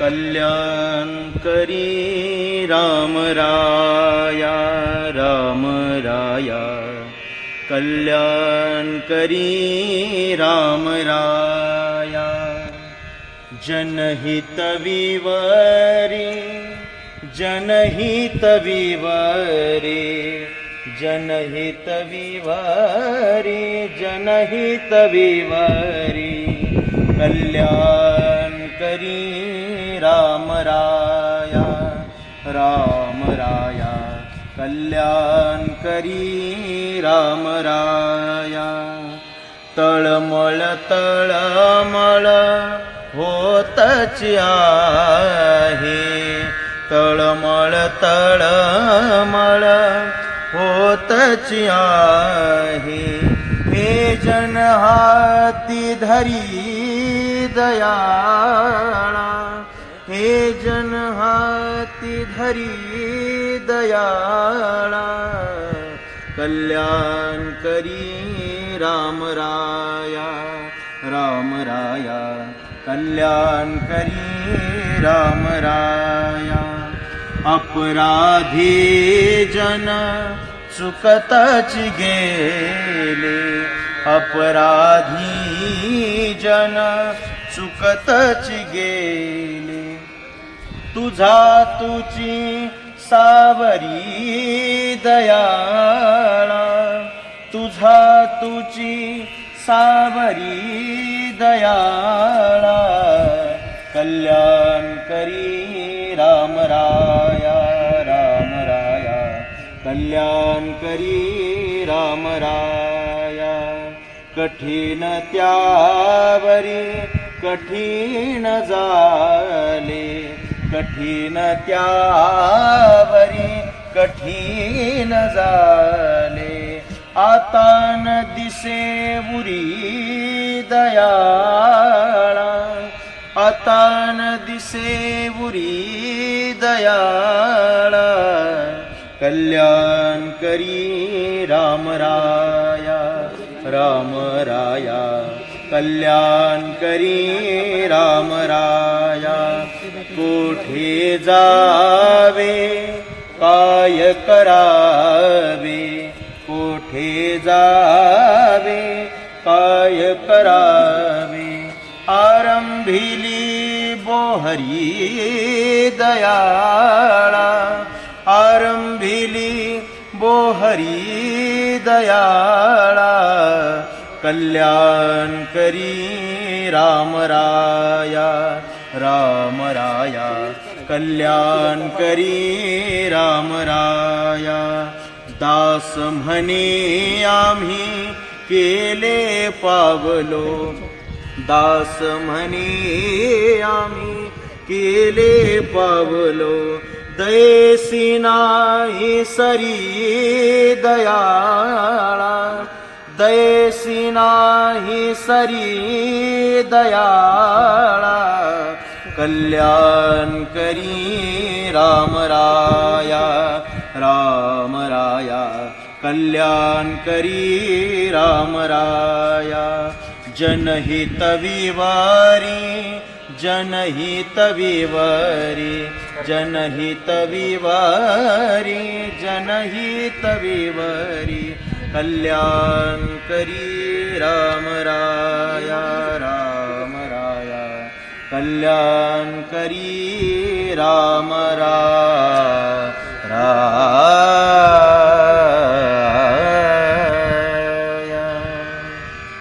कल्याणकरी राम राया राम राया। कल्याण करि राम राया। जनहि तविवरि जनहि तविवारि जनहि राम राया राम राया कल्याण करी राम राया तळमळ तळमळ होतच आहे तळमळ तळमळ होतच आहे। हे जन हाती धरी दयाळा। हे जन हाती धरी दयाळा कल्याण करी राम राया राम राया कल्याण करी राम राया। अपराधी जन चुकतच गेले अपराधी जन चुकतच गेले। तुझा तुझी सावरी दयाळा तुझा तुझी सावरी दयाळा. कल्याण करी राम राया राम राया. कल्याण करी राम राया. कठीण त्यावरी कठीण झाले कठीण त्यावरी कठीण झाले. आता न दिसे उरी दयाळा. आता न दिसे उरी दयाळा. कल्याण करी रामराया रामराया राम राया. कल्याण करी रामराया कोठे जावे? काय करावे? कोठे जावे? काय करावे? आरंभिली बोहरी दयाळा. आरंभिली बोहरी दयाळा. कल्याण करी रामराया राया राम राया। कल्याण करी राम राया। दास म्हणे आम्ही केले पावलो। दास म्हणे आम्ही केले पावलो। दयसी नाही सरी दयाळा। दयसी नाही सरी दयाळा कल्याण करी राम राया राम राया कल्याण करी राम राया। जनहित विवारी जनहित विवारी जनहित विवारी जनहित विवारी कल्याण करी राम राया। राया कल्याण करी राम राया